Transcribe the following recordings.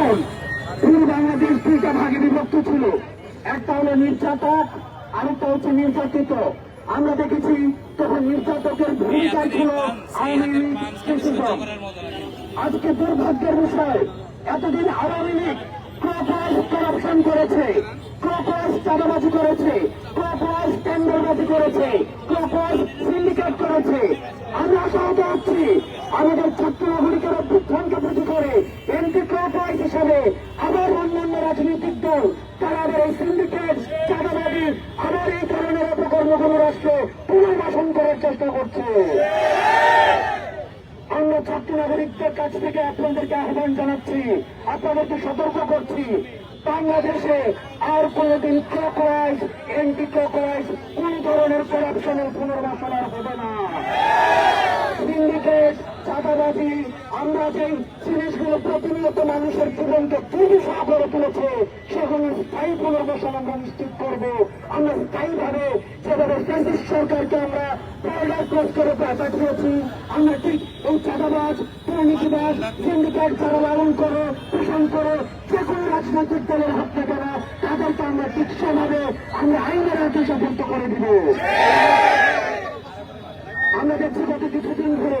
তখন পুরো বাংলাদেশ দুইটা ভাগে বিভক্ত ছিল। একটা হলো নির্যাতক, আরেকটা হচ্ছে নির্যাতিত। আমরা দেখেছি তখন নির্যাতকের ভূমিকা ছিল আওয়ামী লীগ আজকে দুর্ভাগ্যের বিষয় এতদিন আওয়ামী লীগ করেছে ক্রোকোয়াস চাঁদাবাজি করেছে ক্রোকোয়াস টেন্ডারবাজি করেছে ক্রোকোয়াস সিন্ডিকেট করেছে আমরা আশাহত হচ্ছি আমাদের ছাত্র নাগরিকের অভ্যুত্থানকে পুঁজি করে এমপি ক্রোকোয়াস হিসাবে আবার অন্যান্য তারা আবার এই সিন্ডিকেট চাঁদাবাজি আবার এই ধরনের অপকর্মগুলো রাষ্ট্রে পুনর্বাসন করার চেষ্টা করছে। আমরা ছাত্র নাগরিকদের কাছ থেকে আপনাদেরকে আহ্বান জানাচ্ছি, আপনাদেরকে সতর্ক করছি, বাংলাদেশে আর কোনদিন ক্রকরাইজ এন্টি ক্রকরাইজ কোন ধরনের করাপশনের পুনর্বাসন আর হবে না। চাঁদাবাজি আমরা যে জিনিসগুলো প্রতিনিয়ত মানুষের জীবনকে দুর্বিষহ করে তুলেছে, সেগুলো স্থায়ী পুনর্বাসন আমরা নিশ্চিত করব। আমরা স্থায়ীভাবে যেভাবে ফ্যাসিস্ট সরকারকে আমরা বর্ডার ক্রস করে পাঠিয়েছি আমরা ঠিক এই চাঁদাবাজ, দুর্নীতিবাজ সিন্ডিকেট যারা লালন করে, পোষণ করে, যে কোনো রাজনৈতিক দলের হাত না, তাদেরকে আমরা ঠিক সেভাবে আমরা আইনের হাতে সাপোর্ট করে দিব। আমরা দেখছি কিছুদিন ধরে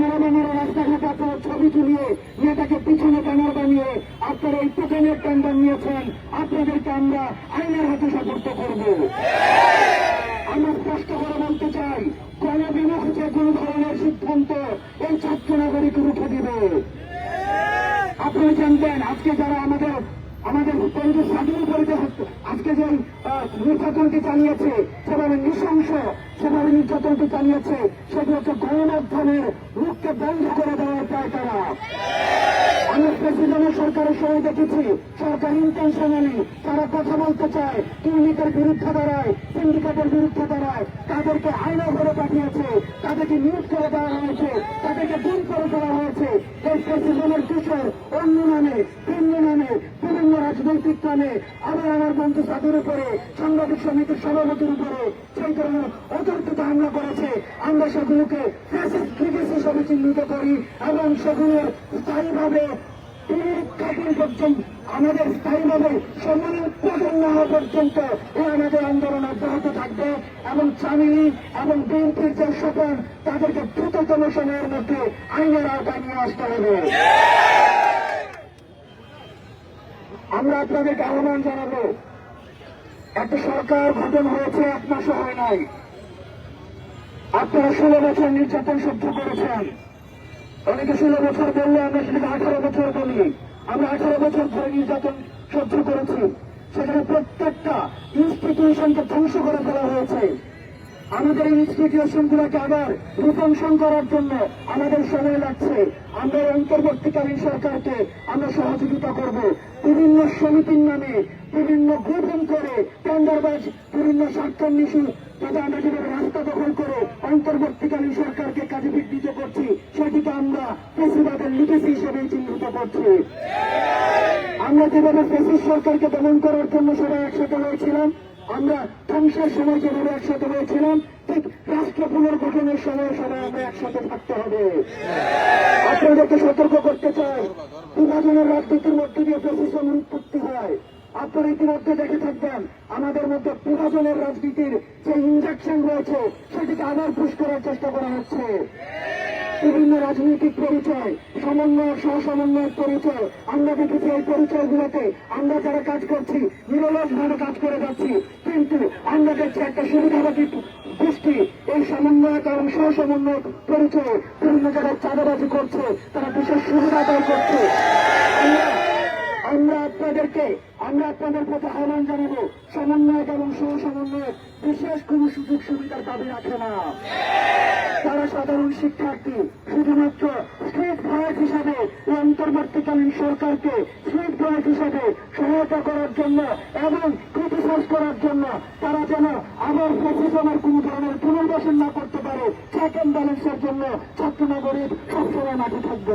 ব্যানারে রাস্তাঘাটে আপনারা ছবি তুলিয়ে নেতাকে পিছনে ব্যানার বানিয়ে আপনারা এই টোকেনের টেন্ডার নিয়েছেন আপনাদেরকে আমরা আইনের হাতে সতর্ক করব আমরা স্পষ্ট করে বলতে চাই গণবিমুখ যে কোনো ধরনের সিদ্ধান্ত এই ছাত্র নাগরিকের উঠে দিবে আপনারা জানতেন, আজকে যারা আমাদের আমাদের বন্ধু স্বাধীন করে আজকে যে নির্যাতনটি চালিয়েছে, সেভাবে নৃশংস, সেভাবে নির্যাতনটি চালিয়েছে হচ্ছে গণমাধ্যমের মুখকে বন্ধ করে দেওয়ার প্রায় তারা। আমরা প্রেসিডেন্টের সরকারের সময় দেখেছি, সরকার ইন্টেনশনালি তারা কথা বলতে চায়, দুর্নীতির বিরুদ্ধে দাঁড়ায় সিন্ডিকেটের বিরুদ্ধে দাঁড়ায়, তাদেরকে আইনে করে পাঠিয়েছে, তাদেরকে নিয়োগ করে দেওয়া হয়েছে, তাদেরকে দূর করে দেওয়া হয়েছে। এই প্রেসিডেন্টের কিশোর অন্য নামে, ভিন্ন নামে রাজনৈতিক নামে আবার আমার বন্ধু সাধুর উপরে, সাংবাদিক সমিতির সভাপতির উপরে সেই ধরনের অতর্কিত হামলা করেছে। আমরা সেগুলোকে হিসেবে চিহ্নিত করি এবং সেগুলোর স্থায়ীভাবে আমাদের স্থায়ীভাবে সম্মান উৎপাদন না হওয়া পর্যন্ত এই আমাদের আন্দোলন অব্যাহত থাকবে এবং চামিলি এবং বিএনপির যে সকল তাদেরকে দ্রুততম সময়ের মধ্যে আইনের আওতায় নিয়ে আসতে হবে। আমরা আপনাদেরকে আহ্বান জানাব, একটা সরকার গঠন হয়েছে, এক মাসও হয় নাই। আপনারা ষোলো বছর নির্যাতন সহ্য করেছেন। অনেকে ষোলো বছর বললে আমরা সেটাকে আঠারো বছর বলি। আমরা আঠারো বছর ধরে নির্যাতন সহ্য করেছি। সেখানে প্রত্যেকটা ইনস্টিটিউশনকে ধ্বংস করে ফেলা হয়েছে। আমাদের ইনস্টিটিউশন গুলোকে আবার রূপাংশন করার জন্য আমাদের সময় লাগছে। আমরা অন্তর্বর্তীকালীন সরকারকে আমরা সহযোগিতা করব। বিভিন্ন সমিতির নামে বিভিন্ন গ্রুপিং করে টেন্ডারবাজ বিভিন্ন স্বার্থান্বেষী তবে আমরা যেভাবে রাস্তা দখল করে অন্তর্বর্তীকালীন সরকারকে কাজে বিঘ্নিত করছি, সেটিকে আমরা পেশিবাদের লিগেসি হিসেবে চিহ্নিত করছি। আমরা যেভাবে ফেসিস সরকারকে দমন করার জন্য সবাই একসাথে হয়েছিলাম, আমরা ধ্বংসের সময় যেভাবে একসাথে হয়েছিলাম রাষ্ট্র পুনর্গঠনের সময় সবাই আমরা একসাথে থাকতে হবে। আপনাদেরকে সতর্ক করতে চাই। বিভাজনের রাজনীতির মধ্যে দিয়ে প্রশাসন উৎপত্তি হয়। আপনারা ইতিমধ্যে দেখে থাকবেন, আমাদের মধ্যে বিভাজনের রাজনীতির যে ইঞ্জেকশন রয়েছে, সেটিকে আবার পুশ করার চেষ্টা করা হচ্ছে। বিভিন্ন রাজনৈতিক পরিচয়, সমন্বয় সহসমন্বয়ের পরিচয়। আমরা দেখেছি এই পরিচয়গুলোতে আমরা যারা কাজ করছি নিরলস ভাবে কাজ করে যাচ্ছি। কিন্তু আমরা দেখছি একটা সুবিধাবাদী গোষ্ঠী, এই সমন্বয়ক এবং সহসমন্বয়ক পরিচয় বিভিন্ন জায়গায় চাঁদাবাজি করছে, তারা বিশেষ সুবিধা আদায় করছে। আমরা আমরা আপনাদেরকে, আমরা আপনাদের প্রতি আহ্বান জানাব, সমন্বয়ক এবং সহ সমন্বয়ক বিশেষ কোন সুযোগ সুবিধার দাবি রাখে না। তারা সাধারণ শিক্ষার্থী, শুধুমাত্র স্ট্রিট ভয়েস হিসাবে অন্তর্বর্তীকালীন সরকারকে স্ট্রিট ভয়েস হিসাবে সহায়তা করার জন্য এবং ক্রিটিসাইজ করার জন্য তারা যেন আবার প্রশাসনের কোন ধরনের পুনর্বাসন না করতে পারে চেক অ্যান্ড ব্যালেন্সের জন্য ছাত্র সবসময় মাঠে থাকবে।